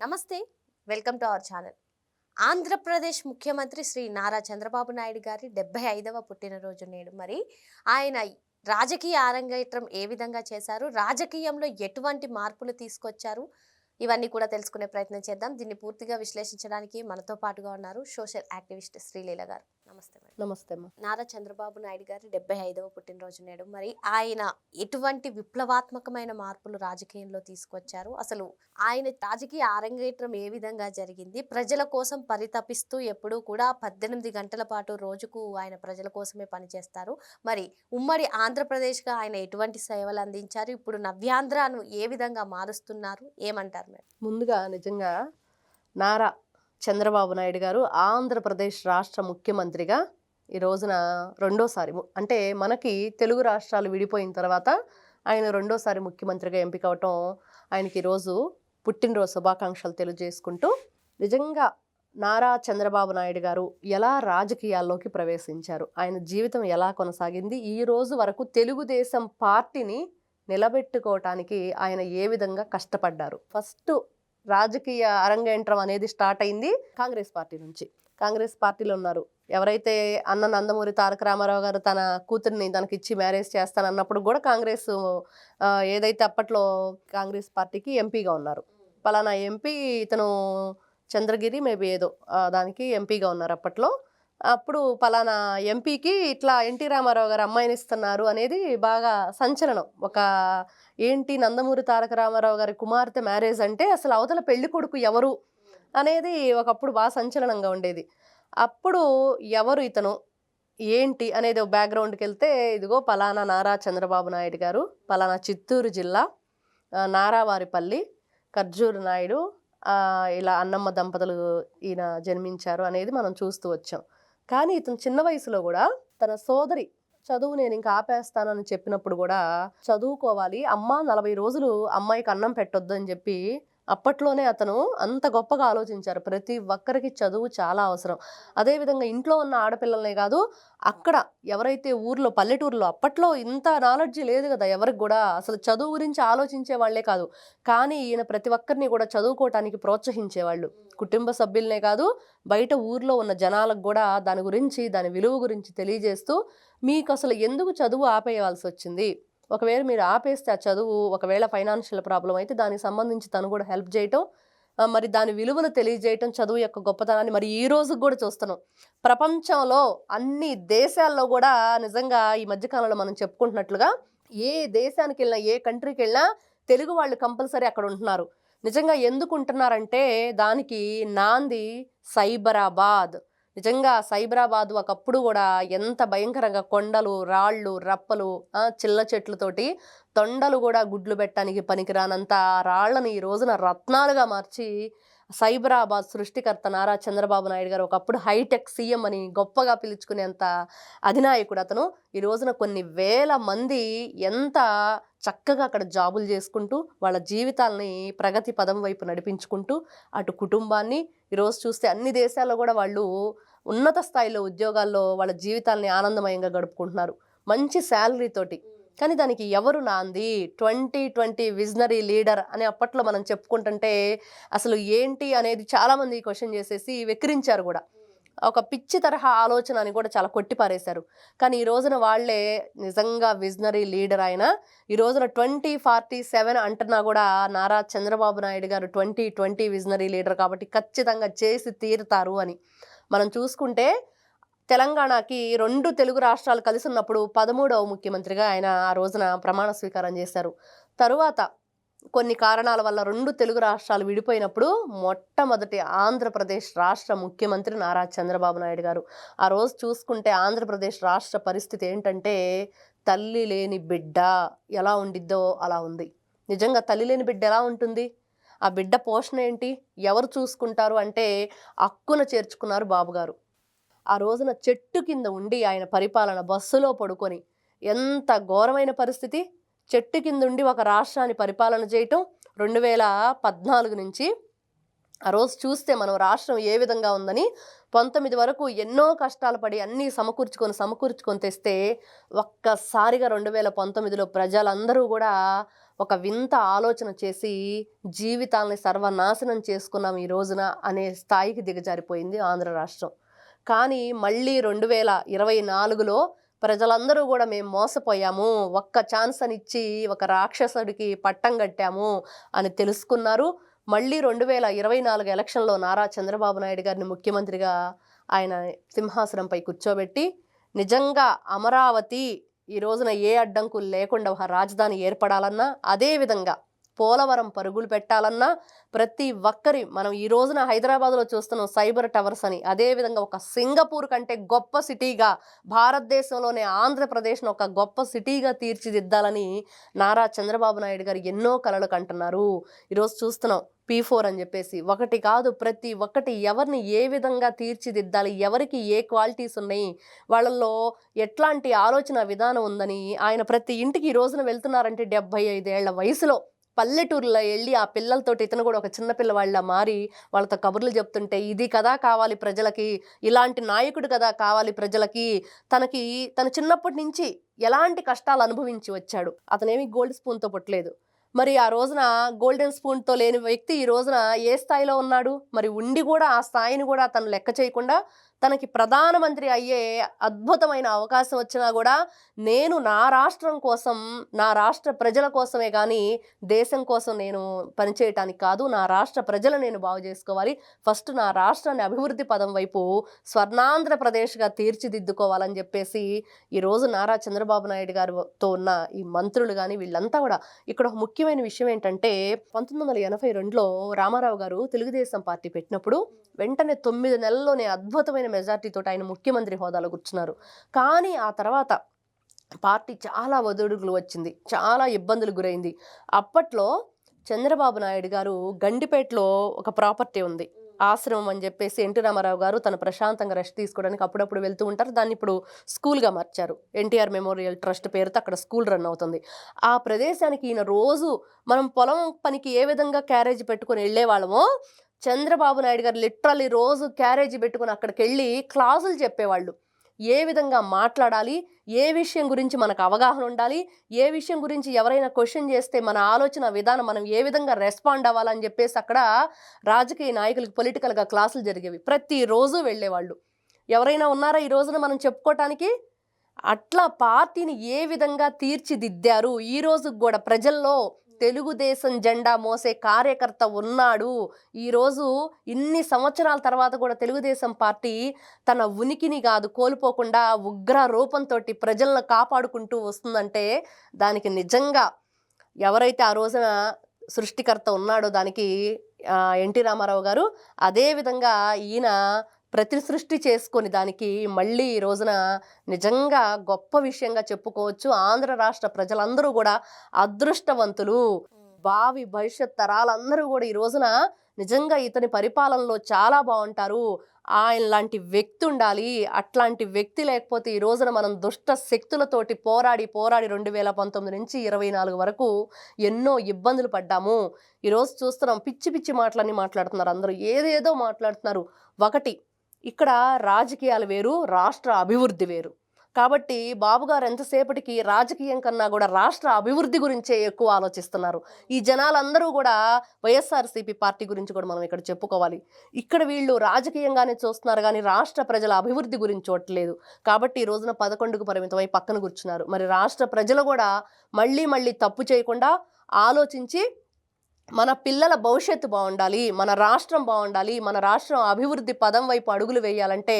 నమస్తే welcome to our channel. Andhra Pradesh ముఖ్యమంత్రి శ్రీ నారా చంద్రబాబు నాయుడు గారి డెబ్బై ఐదవ పుట్టినరోజు నేడు. మరి ఆయన రాజకీయ అరంగేట్రం ఏ విధంగా చేశారు? రాజకీయంలో ఎటువంటి మార్పులు తీసుకొచ్చారు? ఇవన్నీ కూడా తెలుసుకునే ప్రయత్నం చేద్దాం. దీన్ని పూర్తిగా విశ్లేషించడానికి మనతో పాటుగా ఉన్నారు సోషల్ యాక్టివిస్ట్ శ్రీలీల గారు. నమస్తే మేడం. నమస్తే నారా చంద్రబాబు నాయుడు గారి డెబ్బై ఐదవ పుట్టినరోజు నేడు. మరి ఆయన ఎటువంటి విప్లవాత్మకమైన మార్పులు రాజకీయంలో తీసుకొచ్చారు? అసలు ఆయన రాజకీయ అరంగేట్రం ఏ విధంగా జరిగింది? ప్రజల కోసం పరితపిస్తూ ఎప్పుడూ కూడా పద్దెనిమిది గంటల పాటు రోజుకు ఆయన ప్రజల కోసమే పనిచేస్తారు. మరి ఉమ్మడి ఆంధ్రప్రదేశ్గా ఆయన ఎటువంటి సేవలు అందించారు? ఇప్పుడు నవ్యాంధ్రను ఏ విధంగా మారుస్తున్నారు? ఏమంటారు మేడం? ముందుగా నిజంగా నారా చంద్రబాబు నాయుడు గారు ఆంధ్రప్రదేశ్ రాష్ట్ర ముఖ్యమంత్రిగా ఈ రోజున రెండోసారి అంటే మనకి తెలుగు రాష్ట్రాలు విడిపోయిన తర్వాత ఆయన రెండోసారి ముఖ్యమంత్రిగా ఎంపిక అవటం ఆయనకి ఈరోజు పుట్టినరోజు శుభాకాంక్షలు తెలియజేసుకుంటూ నిజంగా నారా చంద్రబాబు నాయుడు గారు ఎలా రాజకీయాల్లోకి ప్రవేశించారు? ఆయన జీవితం ఎలా కొనసాగింది? ఈ రోజు వరకు తెలుగుదేశం పార్టీని నిలబెట్టుకోవటానికి ఆయన ఏ విధంగా కష్టపడ్డారు? ఫస్ట్ రాజకీయ అరంగేంట్రం అనేది స్టార్ట్ అయింది కాంగ్రెస్ పార్టీ నుంచి. కాంగ్రెస్ పార్టీలో ఉన్నారు. ఎవరైతే అన్న నందమూరి తారక రామారావు గారు తన కూతుర్ని తనకి ఇచ్చి మ్యారేజ్ చేస్తానన్నప్పుడు కూడా కాంగ్రెస్ ఏదైతే అప్పట్లో కాంగ్రెస్ పార్టీకి ఎంపీగా ఉన్నారు. పలానా ఎంపీ ఇతను చంద్రగిరి మేబీ ఏదో దానికి ఎంపీగా ఉన్నారు అప్పట్లో. అప్పుడు పలానా ఎంపీకి ఇట్లా ఎన్టీ రామారావు గారు అమ్మాయిని ఇస్తున్నారు అనేది బాగా సంచలనం. ఒక ఏంటి నందమూరి తారక రామారావు గారి కుమార్తె మ్యారేజ్ అంటే అసలు అవతల పెళ్ళి కొడుకు ఎవరు అనేది ఒకప్పుడు బాగా సంచలనంగా ఉండేది. అప్పుడు ఎవరు ఇతను? ఏంటి అనేది ఒక బ్యాక్గ్రౌండ్కి వెళ్తే ఇదిగో పలానా నారా చంద్రబాబు నాయుడు గారు పలానా చిత్తూరు జిల్లా నారావారిపల్లి ఖర్జూరు నాయుడు ఇలా అన్నమ్మ దంపతులు ఈయన జన్మించారు అనేది మనం చూస్తూ వచ్చాం. కానీ ఇతను చిన్న వయసులో కూడా తన సోదరి చదువు నేను ఇంకా ఆపేస్తానని చెప్పినప్పుడు కూడా చదువుకోవాలి అమ్మ నలభై రోజులు అమ్మాయికి అన్నం పెట్టొద్దు అని చెప్పి అప్పట్లోనే అతను అంత గొప్పగా ఆలోచించారు. ప్రతి ఒక్కరికి చదువు చాలా అవసరం. అదేవిధంగా ఇంట్లో ఉన్న ఆడపిల్లలనే కాదు అక్కడ ఎవరైతే ఊర్లో పల్లెటూరులో అప్పట్లో ఇంత నాలెడ్జ్ లేదు కదా ఎవరికి కూడా అసలు చదువు గురించి ఆలోచించే వాళ్ళే కాదు. కానీ ఈయన ప్రతి ఒక్కరిని కూడా చదువుకోవటానికి ప్రోత్సహించేవాళ్ళు. కుటుంబ సభ్యులనే కాదు బయట ఊర్లో ఉన్న జనాలకు కూడా దాని గురించి దాని విలువ గురించి తెలియజేస్తూ మీకు అసలు ఎందుకు చదువు ఆపేయవలసి వచ్చింది ఒకవేళ మీరు ఆపేస్తే ఆ చదువు ఒకవేళ ఫైనాన్షియల్ ప్రాబ్లం అయితే దానికి సంబంధించి తను కూడా హెల్ప్ చేయటం మరి దాని విలువను తెలియజేయటం చదువు యొక్క గొప్పతనాన్ని మరి ఈ రోజు కూడా చూస్తున్నాం. ప్రపంచంలో అన్ని దేశాల్లో కూడా నిజంగా ఈ మధ్యకాలంలో మనం చెప్పుకుంటున్నట్లుగా ఏ దేశానికి వెళ్ళినా ఏ కంట్రీకి వెళ్ళినా తెలుగు వాళ్ళు కంపల్సరీ అక్కడ ఉంటున్నారు. నిజంగా ఎందుకు ఉంటున్నారంటే దానికి నాంది సైబరాబాద్. నిజంగా సైబరాబాద్ ఒకప్పుడు కూడా ఎంత భయంకరంగా కొండలు రాళ్ళు రప్పలు చిల్ల చెట్లతోటి తొండలు కూడా గుడ్లు పెట్టడానికి పనికిరానంత ఆ ఈ రోజున రత్నాలుగా మార్చి సైబరాబాద్ సృష్టికర్త నారా చంద్రబాబు నాయుడు గారు ఒకప్పుడు హైటెక్ సీఎం అని గొప్పగా పిలుచుకునేంత అధినాయకుడు అతను. ఈ రోజున కొన్ని వేల మంది ఎంత చక్కగా అక్కడ జాబులు చేసుకుంటూ వాళ్ళ జీవితాలని ప్రగతి పదం వైపు నడిపించుకుంటూ అటు కుటుంబాన్ని ఈరోజు చూస్తే అన్ని దేశాల్లో కూడా వాళ్ళు ఉన్నత స్థాయిలో ఉద్యోగాల్లో వాళ్ళ జీవితాలని ఆనందమయంగా గడుపుకుంటున్నారు. మంచి శాలరీతోటి కానీ దానికి ఎవరు నాంది? ట్వంటీ ట్వంటీ విజనరీ లీడర్ అని అప్పట్లో మనం చెప్పుకుంటుంటే అసలు ఏంటి అనేది చాలామంది క్వశ్చన్ చేసేసి వెక్కిరించారు కూడా. ఒక పిచ్చి తరహా ఆలోచన అని కూడా చాలా కొట్టిపారేశారు. కానీ ఈ రోజున వాళ్ళే నిజంగా విజనరీ లీడర్ ఆయన ఈ రోజున ట్వంటీ ఫార్టీ సెవెన్ అంటున్నా కూడా నారా చంద్రబాబు నాయుడు గారు ట్వంటీ ట్వంటీ విజనరీ లీడర్ కాబట్టి ఖచ్చితంగా చేసి తీరుతారు అని. మనం చూసుకుంటే తెలంగాణకి రెండు తెలుగు రాష్ట్రాలు కలిసి ఉన్నప్పుడు పదమూడవ ముఖ్యమంత్రిగా ఆయన ఆ రోజున ప్రమాణ స్వీకారం చేశారు. తరువాత కొన్ని కారణాల వల్ల రెండు తెలుగు రాష్ట్రాలు విడిపోయినప్పుడు మొట్టమొదటి ఆంధ్రప్రదేశ్ రాష్ట్ర ముఖ్యమంత్రి నారా చంద్రబాబు నాయుడు గారు. ఆ రోజు చూసుకుంటే ఆంధ్రప్రదేశ్ రాష్ట్ర పరిస్థితి ఏంటంటే తల్లి లేని బిడ్డ ఎలా ఉండిద్దో అలా ఉంది. నిజంగా తల్లి లేని బిడ్డ ఎలా ఉంటుంది? ఆ బిడ్డ పోషణ ఏంటి? ఎవరు చూసుకుంటారు? అంటే అక్కున చేర్చుకున్నారు బాబుగారు. ఆ రోజున చెట్టు కింద ఉండి ఆయన పరిపాలన బస్సులో పడుకొని ఎంత ఘోరమైన పరిస్థితి. చెట్టు కింద ఉండి ఒక రాష్ట్రాన్ని పరిపాలన చేయటం రెండు వేల పద్నాలుగు నుంచి ఆ రోజు చూస్తే మనం రాష్ట్రం ఏ విధంగా ఉందని పంతొమ్మిది వరకు ఎన్నో కష్టాలు పడి అన్నీ సమకూర్చుకొని సమకూర్చుకొని తెస్తే ఒక్కసారిగా రెండు వేల పంతొమ్మిదిలో ప్రజలందరూ కూడా ఒక వింత ఆలోచన చేసి జీవితాలని సర్వనాశనం చేసుకున్నాం ఈ రోజున అనే స్థాయికి దిగజారిపోయింది ఆంధ్ర రాష్ట్రం. కానీ మళ్ళీ రెండు వేల ఇరవై నాలుగులో ప్రజలందరూ కూడా మేము మోసపోయాము. ఒక్క ఛాన్స్ అని ఇచ్చి ఒక రాక్షసుడికి పట్టం కట్టాము అని తెలుసుకున్నారు. మళ్ళీ రెండు వేల ఇరవై నాలుగు ఎలక్షన్లో నారా చంద్రబాబు నాయుడు గారిని ముఖ్యమంత్రిగా ఆయన సింహాసనంపై కూర్చోబెట్టి నిజంగా అమరావతి ఈ రోజున ఏ అడ్డంకులు లేకుండా ఒక రాజధాని ఏర్పడాలన్నా అదేవిధంగా పోలవరం పరుగులు పెట్టాలన్నా ప్రతి ఒక్కరి మనం ఈ రోజున హైదరాబాద్లో చూస్తున్నాం సైబర్ టవర్స్ అని అదేవిధంగా ఒక సింగపూర్ కంటే గొప్ప సిటీగా భారతదేశంలోనే ఆంధ్రప్రదేశ్ను ఒక గొప్ప సిటీగా తీర్చిదిద్దాలని నారా చంద్రబాబు నాయుడు గారు ఎన్నో కలలు కంటున్నారు. ఈరోజు చూస్తున్నాం పీ ఫోర్ అని చెప్పేసి. ఒకటి కాదు ప్రతి ఒక్కటి ఎవరిని ఏ విధంగా తీర్చిదిద్దాలి ఎవరికి ఏ క్వాలిటీస్ ఉన్నాయి వాళ్ళల్లో ఎట్లాంటి ఆలోచన విధానం ఉందని ఆయన ప్రతి ఇంటికి ఈ రోజున వెళ్తున్నారంటే డెబ్బై ఐదేళ్ళ వయసులో. పల్లెటూరులో వెళ్ళి ఆ పిల్లలతోటి ఇతను కూడా ఒక చిన్న పిల్లవాళ్ళ మారి వాళ్ళతో కబుర్లు చెప్తుంటే ఇది కదా కావాలి ప్రజలకి ఇలాంటి నాయకుడు కదా కావాలి ప్రజలకి తనకి తన చిన్నప్పటి నుంచి ఎలాంటి కష్టాలు అనుభవించి వచ్చాడు. అతనేమి గోల్డ్ స్పూన్తో పుట్టలేదు. మరి ఆ రోజున గోల్డెన్ స్పూన్తో లేని వ్యక్తి ఈ రోజున ఏ స్థాయిలో ఉన్నాడు? మరి ఉండి కూడా ఆ స్థాయిని కూడా తను లెక్క చేయకుండా తనకి ప్రధానమంత్రి అయ్యే అద్భుతమైన అవకాశం వచ్చినా కూడా నేను నా రాష్ట్రం కోసం నా రాష్ట్ర ప్రజల కోసమే కానీ దేశం కోసం నేను పనిచేయటానికి కాదు నా రాష్ట్ర ప్రజలు నేను బాగు చేసుకోవాలి. ఫస్ట్ నా రాష్ట్రాన్ని అభివృద్ధి పదం వైపు స్వర్ణాంధ్రప్రదేశ్గా తీర్చిదిద్దుకోవాలని చెప్పేసి ఈరోజు నారా చంద్రబాబు నాయుడు గారితో ఉన్న ఈ మంత్రులు కానీ వీళ్ళంతా కూడా ఇక్కడ ఒక ముఖ్యమైన విషయం ఏంటంటే పంతొమ్మిది వందల ఎనభై రెండులో రామారావు గారు తెలుగుదేశం పార్టీ పెట్టినప్పుడు వెంటనే తొమ్మిది నెలల్లోనే అద్భుతమైన మెజార్టీతో ఆయన ముఖ్యమంత్రి హోదాలో కూర్చున్నారు. కానీ ఆ తర్వాత పార్టీ చాలా ఒదుడుగులు వచ్చింది. చాలా ఇబ్బందులు గురైంది. అప్పట్లో చంద్రబాబు నాయుడు గారు గండిపేటలో ఒక ప్రాపర్టీ ఉంది. ఆశ్రమం అని చెప్పేసి ఎన్టీ రామారావు గారు తను ప్రశాంతంగా రెస్ట్ తీసుకోవడానికి అప్పుడప్పుడు వెళ్తూ ఉంటారు. దాన్ని ఇప్పుడు స్కూల్గా మార్చారు. ఎన్టీఆర్ మెమోరియల్ ట్రస్ట్ పేరుతో అక్కడ స్కూల్ రన్ అవుతుంది. ఆ ప్రదేశానికి ఈయన రోజు మనం పొలం పనికి ఏ విధంగా క్యారేజ్ పెట్టుకొని వెళ్ళేవాళ్ళమో చంద్రబాబు నాయుడు గారు లిటరలీ రోజు క్యారేజీ పెట్టుకొని అక్కడికి వెళ్ళి క్లాసులు చెప్పేవాళ్ళు. ఏ విధంగా మాట్లాడాలి? ఏ విషయం గురించి మనకు అవగాహన ఉండాలి? ఏ విషయం గురించి ఎవరైనా క్వశ్చన్ చేస్తే మన ఆలోచన విధానం మనం ఏ విధంగా రెస్పాండ్ అవ్వాలని చెప్పేసి అక్కడ రాజకీయ నాయకులకు పొలిటికల్గా క్లాసులు జరిగేవి. ప్రతిరోజు వెళ్ళేవాళ్ళు. ఎవరైనా ఉన్నారా ఈ రోజున మనం చెప్పుకోవటానికి అట్లా పార్టీని ఏ విధంగా తీర్చిదిద్దారు? ఈ రోజు కూడా ప్రజల్లో తెలుగుదేశం జెండా మోసే కార్యకర్త ఉన్నాడు. ఈరోజు ఇన్ని సంవత్సరాల తర్వాత కూడా తెలుగుదేశం పార్టీ తన ఉనికిని కాదు కోల్పోకుండా ఉగ్ర రూపంతో ప్రజలను కాపాడుకుంటూ వస్తుందంటే దానికి నిజంగా ఎవరైతే ఆ రోజున సృష్టికర్త ఉన్నాడో దానికి ఎన్టీ రామారావు గారు అదేవిధంగా ఈయన ప్రతి సృష్టి చేసుకొని దానికి మళ్ళీ ఈ రోజున నిజంగా గొప్ప విషయంగా చెప్పుకోవచ్చు. ఆంధ్ర రాష్ట్ర ప్రజలందరూ కూడా అదృష్టవంతులు. భావి భవిష్యత్ తరాలందరూ కూడా ఈ రోజున నిజంగా ఇతని పరిపాలనలో చాలా బాగుంటారు. ఆయన లాంటి వ్యక్తి ఉండాలి. అట్లాంటి వ్యక్తి లేకపోతే ఈ రోజున మనం దుష్ట శక్తులతోటి పోరాడి పోరాడి రెండు వేల పంతొమ్మిది నుంచి ఇరవై నాలుగు వరకు ఎన్నో ఇబ్బందులు పడ్డాము. ఈరోజు చూస్తున్నాం పిచ్చి పిచ్చి మాటలన్నీ మాట్లాడుతున్నారు అందరూ. ఏదేదో మాట్లాడుతున్నారు. ఒకటి ఇక్కడ రాజకీయాలు వేరు రాష్ట్ర అభివృద్ధి వేరు. కాబట్టి బాబుగారు ఎంతసేపటికి రాజకీయం కన్నా కూడా రాష్ట్ర అభివృద్ధి గురించే ఎక్కువ ఆలోచిస్తున్నారు. ఈ జనాలందరూ కూడా వైఎస్ఆర్సీపీ పార్టీ గురించి కూడా మనం ఇక్కడ చెప్పుకోవాలి. ఇక్కడ వీళ్ళు రాజకీయంగానే చూస్తున్నారు కానీ రాష్ట్ర ప్రజల అభివృద్ధి గురించి చూడట్లేదు కాబట్టి ఈ రోజున పదకొండుకు పరిమితమై పక్కన కూర్చున్నారు. మరి రాష్ట్ర ప్రజలు కూడా మళ్ళీ మళ్ళీ తప్పు చేయకుండా ఆలోచించి మన పిల్లల భవిష్యత్తు బాగుండాలి మన రాష్ట్రం బాగుండాలి మన రాష్ట్రం అభివృద్ధి పదం వైపు అడుగులు వేయాలంటే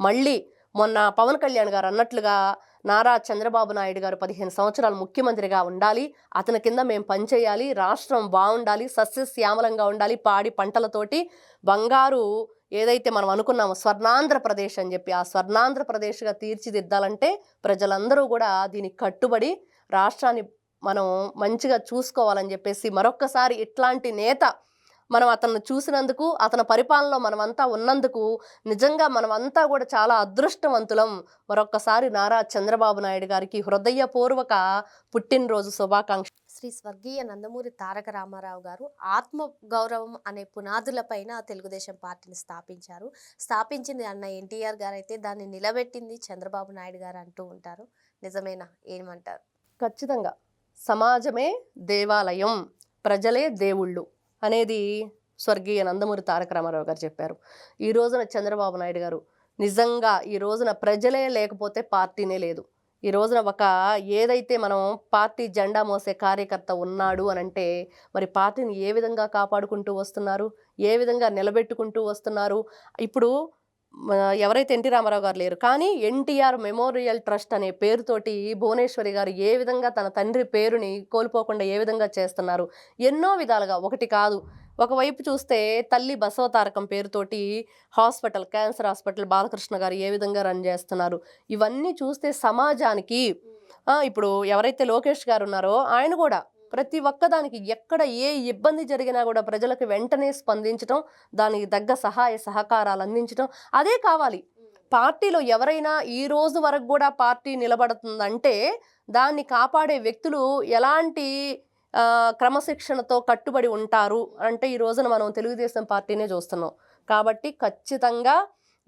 మళ్ళీ మొన్న పవన్ కళ్యాణ్ గారు అన్నట్లుగా నారా చంద్రబాబు నాయుడు గారు పదిహేను సంవత్సరాలు ముఖ్యమంత్రిగా ఉండాలి అతని కింద మేము పనిచేయాలి రాష్ట్రం బాగుండాలి సస్యశ్యామలంగా ఉండాలి పాడి పంటలతోటి బంగారు ఏదైతే మనం అనుకున్నామో స్వర్ణాంధ్రప్రదేశ్ అని చెప్పి ఆ స్వర్ణాంధ్రప్రదేశ్గా తీర్చిదిద్దాలంటే ప్రజలందరూ కూడా దీనికి కట్టుబడి రాష్ట్రాన్ని మనం మంచిగా చూసుకోవాలని చెప్పేసి మరొక్కసారి ఇట్లాంటి నేత మనం అతన్ని చూసినందుకు అతని పరిపాలనలో మనమంతా ఉన్నందుకు నిజంగా మనమంతా కూడా చాలా అదృష్టవంతులం. మరొక్కసారి నారా చంద్రబాబు నాయుడు గారికి హృదయపూర్వక పుట్టినరోజు శుభాకాంక్ష. శ్రీ స్వర్గీయ నందమూరి తారక రామారావు గారు ఆత్మ గౌరవం అనే పునాదులపైన తెలుగుదేశం పార్టీని స్థాపించారు. స్థాపించింది అన్న ఎన్టీఆర్ గారు అయితే దాన్ని నిలబెట్టింది చంద్రబాబు నాయుడు గారు అంటూ ఉంటారు. నిజమేనా? ఏమంటారు? ఖచ్చితంగా. సమాజమే దేవాలయం ప్రజలే దేవుళ్ళు అనేది స్వర్గీయ నందమూరి తారక రామారావు గారు చెప్పారు. ఈ రోజున చంద్రబాబు నాయుడు గారు నిజంగా ఈ రోజున ప్రజలే లేకపోతే పార్టీనే లేదు. ఈ రోజున ఒక ఏదైతే మనం పార్టీ జెండా మోసే కార్యకర్త ఉన్నాడు అని అంటే మరి పార్టీని ఏ విధంగా కాపాడుకుంటూ వస్తున్నారు? ఏ విధంగా నిలబెట్టుకుంటూ వస్తున్నారు? ఇప్పుడు ఎవరైతే ఎన్టీ రామారావు గారు లేరు కానీ ఎన్టీఆర్ మెమోరియల్ ట్రస్ట్ అనే పేరుతోటి భువనేశ్వరి గారు ఏ విధంగా తన తండ్రి పేరుని కోల్పోకుండా ఏ విధంగా చేస్తున్నారు ఎన్నో విధాలుగా. ఒకటి కాదు ఒకవైపు చూస్తే తల్లి బసవతారకం పేరుతోటి హాస్పిటల్ క్యాన్సర్ హాస్పిటల్ బాలకృష్ణ గారు ఏ విధంగా రన్ చేస్తున్నారు ఇవన్నీ చూస్తే సమాజానికి ఇప్పుడు ఎవరైతే లోకేష్ గారు ఉన్నారో ఆయన కూడా ప్రతి ఒక్కదానికి ఎక్కడ ఏ ఇబ్బంది జరిగినా కూడా ప్రజలకు వెంటనే స్పందించడం దానికి తగ్గ సహాయ సహకారాలు అందించడం అదే కావాలి. పార్టీలో ఎవరైనా ఈ రోజు వరకు కూడా పార్టీ నిలబడుతుందంటే దాన్ని కాపాడే వ్యక్తులు ఎలాంటి క్రమశిక్షణతో కట్టుబడి ఉంటారు అంటే ఈ రోజున మనం తెలుగుదేశం పార్టీనే చూస్తున్నాం. కాబట్టి ఖచ్చితంగా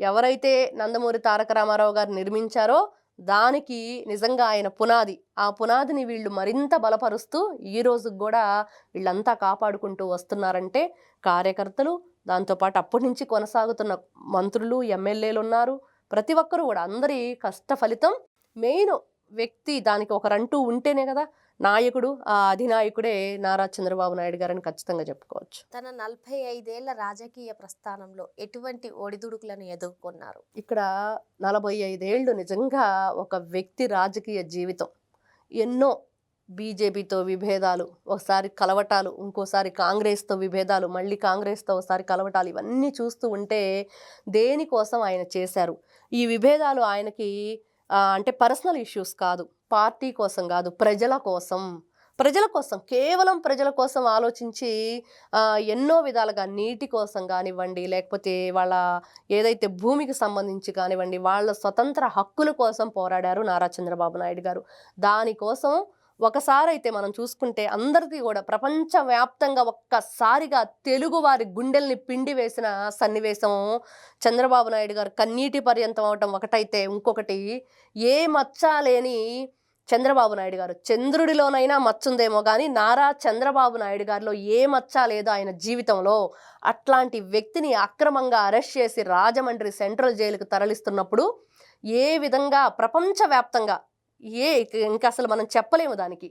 ఎవరైతే నందమూరి తారక రామారావు గారు నిర్మించారో దానికి నిజంగా ఆయన పునాది. ఆ పునాదిని వీళ్ళు మరింత బలపరుస్తూ ఈ కూడా వీళ్ళంతా కాపాడుకుంటూ వస్తున్నారంటే కార్యకర్తలు దాంతోపాటు అప్పటి నుంచి కొనసాగుతున్న మంత్రులు ఎమ్మెల్యేలు ఉన్నారు ప్రతి ఒక్కరు కూడా అందరి కష్ట ఫలితం మెయిన్ వ్యక్తి దానికి ఒకరంటూ ఉంటేనే కదా నాయకుడు ఆ అధినాయకుడే నారా చంద్రబాబు నాయుడు గారని ఖచ్చితంగా చెప్పుకోవచ్చు. తన నలభై ఐదేళ్ళ రాజకీయ ప్రస్థానంలో ఎటువంటి ఒడిదుడుకులను ఎదుర్కొన్నారు? ఇక్కడ నలభై ఐదేళ్ళు నిజంగా ఒక వ్యక్తి రాజకీయ జీవితం. ఎన్నో బీజేపీతో విభేదాలు ఒకసారి కలవటాలు ఇంకోసారి కాంగ్రెస్తో విభేదాలు మళ్ళీ కాంగ్రెస్తో ఒకసారి కలవటాలు ఇవన్నీ చూస్తూ ఉంటే దేనికోసం ఆయన చేశారు? ఈ విభేదాలు ఆయనకి అంటే పర్సనల్ ఇష్యూస్ కాదు పార్టీ కోసం కాదు ప్రజల కోసం. ప్రజల కోసం కేవలం ప్రజల కోసం ఆలోచించి ఎన్నో విధాలుగా నీటి కోసం కానివ్వండి లేకపోతే వాళ్ళ ఏదైతే భూమికి సంబంధించి కానివ్వండి వాళ్ళ స్వతంత్ర హక్కుల కోసం పోరాడారు నారా చంద్రబాబు నాయుడు గారు. దానికోసం ఒకసారి అయితే మనం చూసుకుంటే అందరిది కూడా ప్రపంచవ్యాప్తంగా ఒక్కసారిగా తెలుగు వారి గుండెల్ని పిండి వేసిన సన్నివేశం చంద్రబాబు నాయుడు గారు కన్నీటి పర్యంతం అవటం ఒకటైతే ఇంకొకటి. ఏ మచ్చ లేని చంద్రబాబు నాయుడు గారు. చంద్రుడిలోనైనా మచ్చుందేమో కానీ నారా చంద్రబాబు నాయుడు గారిలో ఏ మచ్చ లేదు ఆయన జీవితంలో. అట్లాంటి వ్యక్తిని అక్రమంగా అరెస్ట్ చేసి రాజమండ్రి సెంట్రల్ జైలుకు తరలిస్తున్నప్పుడు ఏ విధంగా ప్రపంచవ్యాప్తంగా ఏ ఇంకా అసలు మనం చెప్పలేము దానికి.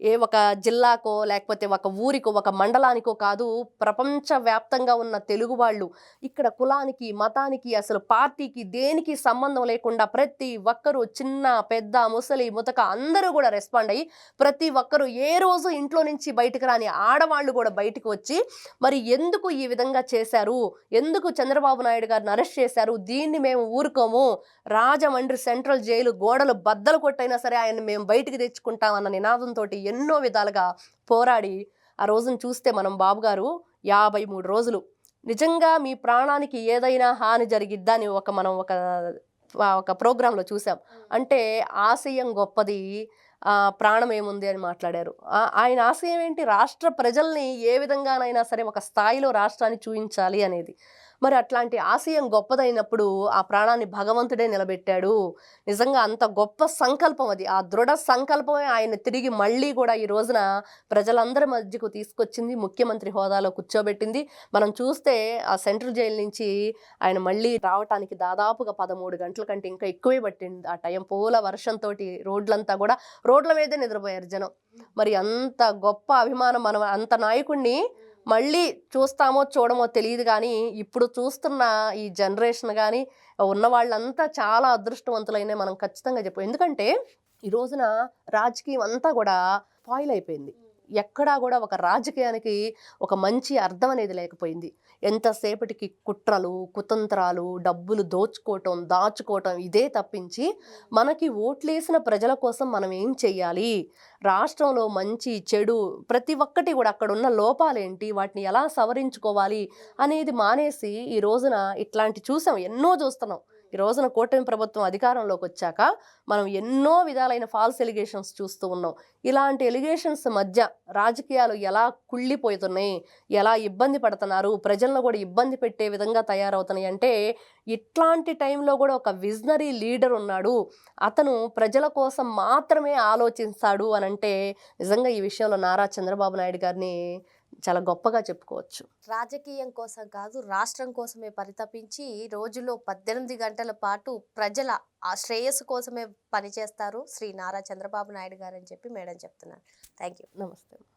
ఏ ఒక జిల్లాకో లేకపోతే ఒక ఊరికో ఒక మండలానికో కాదు ప్రపంచవ్యాప్తంగా ఉన్న తెలుగు వాళ్ళు ఇక్కడ కులానికి మతానికి అసలు పార్టీకి దేనికి సంబంధం లేకుండా ప్రతి ఒక్కరూ చిన్న పెద్ద ముసలి ముతక అందరూ కూడా రెస్పాండ్ అయ్యి ప్రతి ఒక్కరూ ఏ రోజు ఇంట్లో నుంచి బయటకు రాని ఆడవాళ్ళు కూడా బయటకు వచ్చి మరి ఎందుకు ఈ విధంగా చేశారు? ఎందుకు చంద్రబాబు నాయుడు గారిని అరెస్ట్ చేశారు? దీన్ని మేము ఊరుకోము. రాజమండ్రి సెంట్రల్ జైలు గోడలు బద్దలు కొట్టైనా సరే ఆయన మేము బయటికి తెచ్చుకుంటామన్న నినాదంతో ఎన్నో విధాలుగా పోరాడి ఆ రోజును చూస్తే మనం బాబు గారు యాభై మూడు రోజులు. నిజంగా మీ ప్రాణానికి ఏదైనా హాని జరిగిద్దా అని ఒక మనం ఒక ఒక ప్రోగ్రాంలో చూసాం. అంటే ఆశయం గొప్పది ప్రాణం ఏముంది అని మాట్లాడారు. ఆయన ఆశయం ఏంటి? రాష్ట్ర ప్రజల్ని ఏ విధంగానైనా సరే ఒక స్థాయిలో రాష్ట్రాన్ని చూపించాలి అనేది. మరి అట్లాంటి ఆశయం గొప్పదైనప్పుడు ఆ ప్రాణాన్ని భగవంతుడే నిలబెట్టాడు. నిజంగా అంత గొప్ప సంకల్పం అది. ఆ దృఢ సంకల్పమే ఆయన తిరిగి మళ్ళీ కూడా ఈ రోజున ప్రజలందరి మధ్యకు తీసుకొచ్చింది ముఖ్యమంత్రి హోదాలో కూర్చోబెట్టింది. మనం చూస్తే ఆ సెంట్రల్ జైలు నుంచి ఆయన మళ్ళీ రావటానికి దాదాపుగా పదమూడు గంటల కంటే ఇంకా ఎక్కువే పట్టింది. ఆ టైం పూల వర్షంతో రోడ్లంతా కూడా రోడ్ల మీదే నిద్రపోయారు జనం. మరి అంత గొప్ప అభిమానం మనం అంత నాయకుడిని మళ్ళీ చూస్తామో చూడమో తెలియదు కానీ ఇప్పుడు చూస్తున్న ఈ జనరేషన్ కానీ ఉన్న వాళ్ళంతా చాలా అదృష్టవంతులైన మనం ఖచ్చితంగా చెప్పు ఎందుకంటే ఈ రోజున రాజకీయం అంతా కూడా ఫాయిల్ అయిపోయింది. ఎక్కడా కూడా ఒక రాజకీయానికి ఒక మంచి అర్థం అనేది లేకపోయింది. ఎంతసేపటికి కుట్రలు కుతంత్రాలు డబ్బులు దోచుకోవటం దాచుకోవటం ఇదే తప్పించి మనకి ఓట్లేసిన ప్రజల కోసం మనం ఏం చెయ్యాలి? రాష్ట్రంలో మంచి చెడు ప్రతి ఒక్కటి కూడా అక్కడ ఉన్న లోపాలేంటి? వాటిని ఎలా సవరించుకోవాలి? అనేది మానేసి ఈ రోజున ఇట్లాంటి చూసాం ఎన్నో చూస్తున్నాం. ఈ రోజున కూటమి ప్రభుత్వం అధికారంలోకి వచ్చాక మనం ఎన్నో విధాలైన ఫాల్స్ ఎలిగేషన్స్ చూస్తూ ఉన్నాం. ఇలాంటి ఎలిగేషన్స్ మధ్య రాజకీయాలు ఎలా కుళ్ళిపోతున్నాయి? ఎలా ఇబ్బంది పడుతున్నారు? ప్రజలను కూడా ఇబ్బంది పెట్టే విధంగా తయారవుతున్నాయి. అంటే ఇట్లాంటి టైంలో కూడా ఒక విజనరీ లీడర్ ఉన్నాడు. అతను ప్రజల కోసం మాత్రమే ఆలోచిస్తాడు అని అంటే నిజంగా ఈ విషయంలో నారా చంద్రబాబు నాయుడు గారిని చాలా గొప్పగా చెప్పుకోవచ్చు. రాజకీయం కోసం కాదు రాష్ట్రం కోసమే పరితపించి రోజులో పద్దెనిమిది గంటల పాటు ప్రజల ఆ శ్రేయస్సు కోసమే పనిచేస్తారు శ్రీ నారా చంద్రబాబు నాయుడు గారు అని చెప్పి మేడం చెప్తున్నారు. థ్యాంక్ యూ నమస్తే.